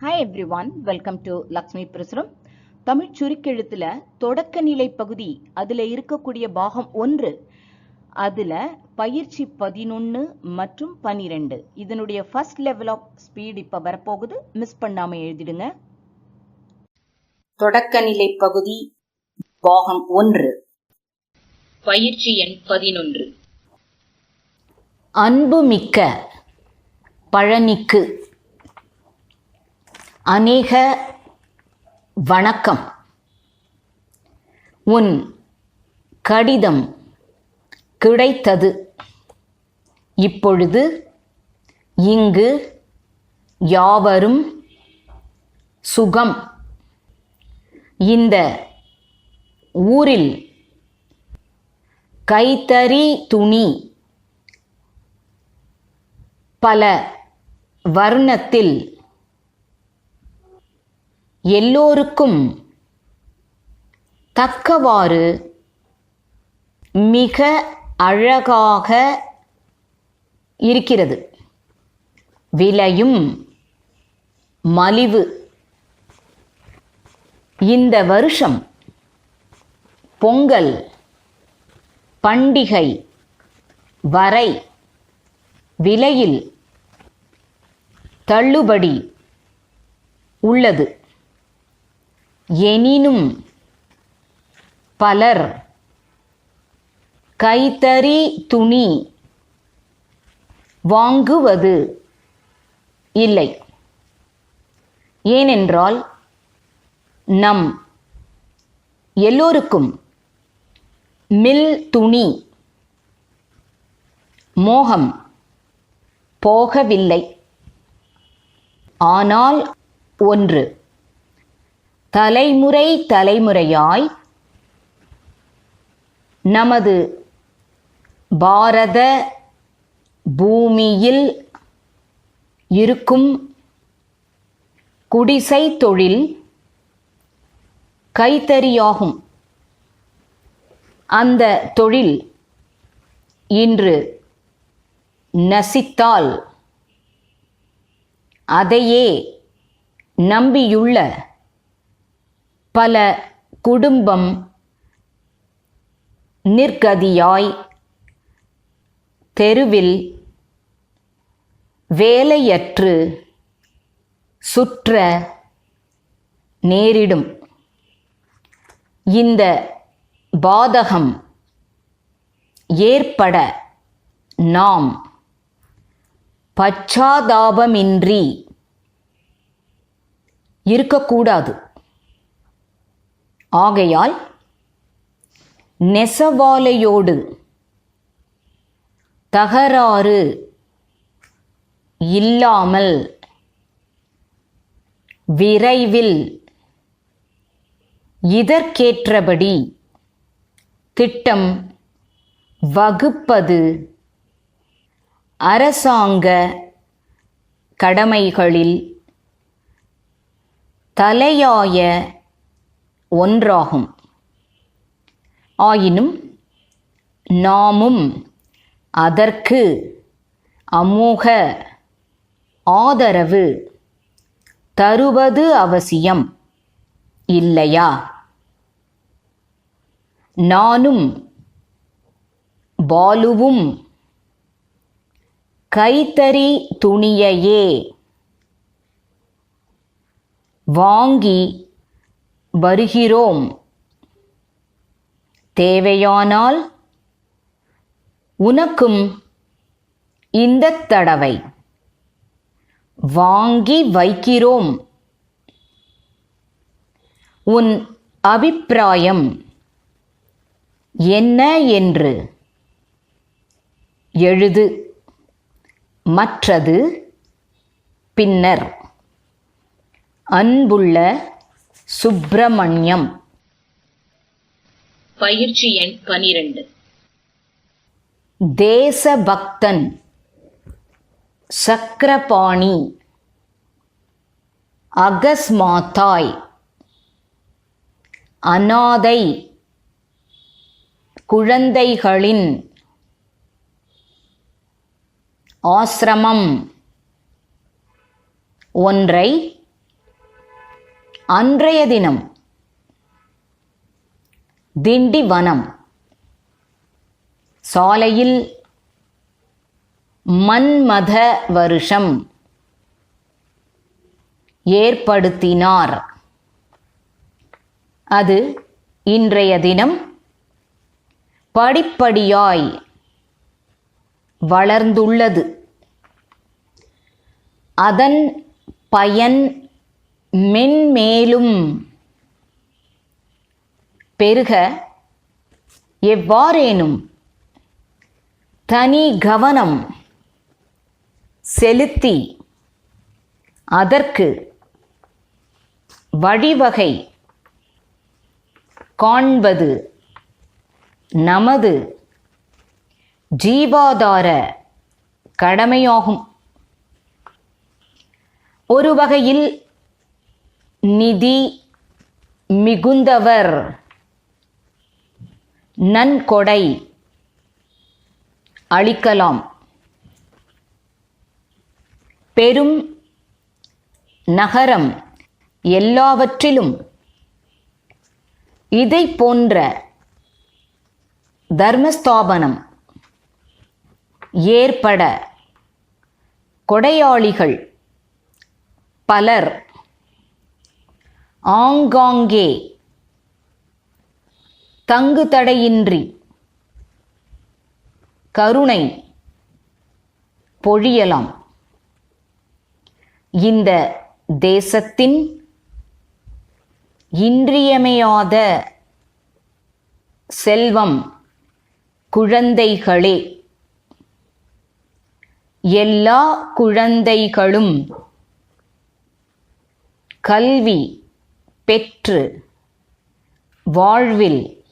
Hi everyone welcome to Lakshmi Prasuram Tamil சுருக்கெழுத்தில் தொடக்க நிலை பகுதி அதில் இருக்கக்கூடிய பாகம் ஒன்று அதில் பயிற்சி பதினொன்று மற்றும் பன்னிரெண்டு இதனுடைய ஃபர்ஸ்ட் லெவல் ஆஃப் ஸ்பீட் இப்போ வரப்போகுது. மிஸ் பண்ணாமல் எழுதிடுங்க. தொடக்க நிலை பகுதி பாகம் ஒன்று. பயிற்சி எண் பதினொன்று. அன்புமிக்க பழனிக்கு அநேக வணக்கம். உன் கடிதம் கிடைத்தது. இப்பொழுது இங்கு யாவரும் சுகம். இந்த ஊரில் கைத்தறி துணி பல வர்ணத்தில் எல்லோருக்கும் தக்கவாறு மிக அழகாக இருக்கிறது. விலையும் மலிவு. இந்த வருஷம் பொங்கல் பண்டிகை வரை விலையில் தள்ளுபடி உள்ளது. எனினும் பலர் கைத்தறி துணி வாங்குவது இல்லை. ஏனென்றால் நம் எல்லோருக்கும் மில் துணி மோகம் போகவில்லை. ஆனால் ஒன்று தலைமுறை தலைமுறையாய் நமது பாரத பூமியில் இருக்கும் குடிசை தொழில் கைத்தறியாகும். அந்த தொழில் இன்று நசித்தால் அதையே நம்பியுள்ள பல குடும்பம் நிர்கதியாய் தெருவில் வேலையற்று சுற்ற நேரிடும். இந்த பாதகம் ஏற்பட நாம் பச்சாதாபமின்றி இருக்கக்கூடாது. ஆகையால் நெசவாலையோடு தகராறு இல்லாமல் விரைவில் இதற்கேற்றபடி திட்டம் வகுப்பது அரசாங்க கடமைகளில் தலையாய ஒன்றாகும். ஆயினும் நாமும் அதற்கு அமோக ஆதரவு தருவது அவசியம் இல்லையா? நானும் பாலுவும் கைத்தறி துணியையே வாங்கி வருகிறோம். தேவையானால் உனக்கும் இந்த தடவை வாங்கி வைக்கிறோம். உன் அபிப்பிராயம் என்ன என்று எழுது. மற்றது பின்னர். அன்புள்ள சுப்பிரமணியம். பயிற்சி எண் பனிரெண்டு. தேசபக்தன். சக்கரபாணி. அகஸ்மாத்தாய். அனாதை. குழந்தைகளின். ஆசிரமம். ஒன்றை அன்றைய தினம். திண்டிவனம். சாலையில் மன்மத வருஷம் ஏற்படுத்தினார். அது இன்றைய தினம் படிப்படியாய் வளர்ந்துள்ளது. அதன் பயன் மென்மேலும் பெருக எவ்வாறேனும் தனி கவனம் செலுத்தி அதற்கு வழிவகை காண்பது நமது ஜீவாதார கடமையாகும். ஒரு வகையில் நிதி மிகுந்தவர். நன்கொடை அளிக்கலாம். பெரும் நகரம் எல்லாவற்றிலும் இதை போன்ற தர்மஸ்தாபனம் ஏற்பட கொடையாளிகள் பலர் ஆங்காங்கே. தங்கு தடையின்றி. கருணை. பொழியலாம். இந்த தேசத்தின் இன்றியமையாத செல்வம் குழந்தைகளே. எல்லா குழந்தைகளும் கல்வி பெற்று வாழ்வில்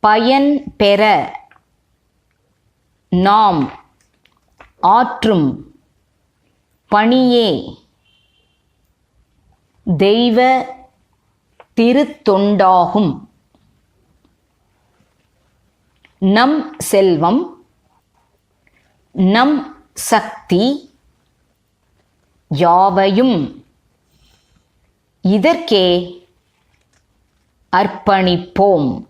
பயன் பெற நாம் ஆற்றும் பணியே தெய்வ திருத்தொண்டாகும். நம் செல்வம் நம் சக்தி யாவையும் இதற்கே அர்ப்பணிப்போம்.